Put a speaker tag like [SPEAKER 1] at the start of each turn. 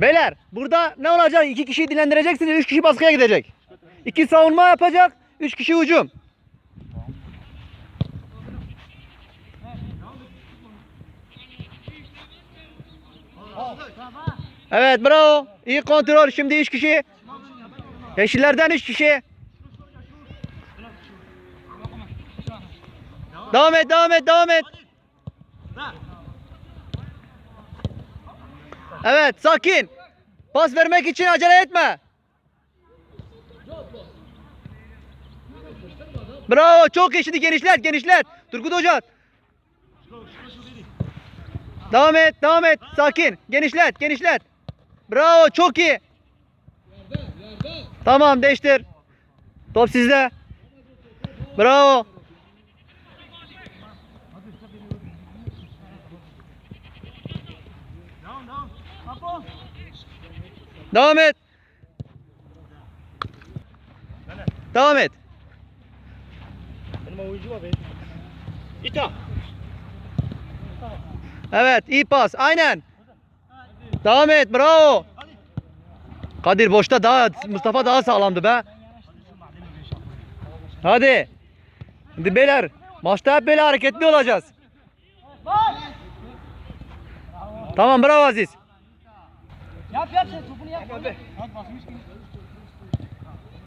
[SPEAKER 1] Beyler burada ne olacak? İki kişiyi dilendireceksiniz. Üç kişi baskıya gidecek. İki savunma yapacak. Üç kişi hücum. Evet bravo. İyi kontrol. Şimdi üç kişi. Yeşillerden üç kişi. Devam et, devam et, devam et. Evet, sakin. Pas vermek için acele etme. Bravo, çok iyi. Şimdi genişlet, genişlet. Turgut Hoca. Devam et, devam et. Sakin. Genişlet, genişlet. Bravo, çok iyi. Tamam, değiştir. Top sizde. Bravo. Devam et. Devam et.
[SPEAKER 2] Benim oyuncu var benim. İta.
[SPEAKER 1] Evet, iyi pas. Aynen. Devam et. Bravo. Kadir boşta daha Mustafa daha sağlamdı be. Hadi. Şimdi beyler maçta hep böyle hareketli olacağız. Tamam bravo Aziz.
[SPEAKER 3] Yap yap sen topunu yap. Yap abi. Lan basmış gibi.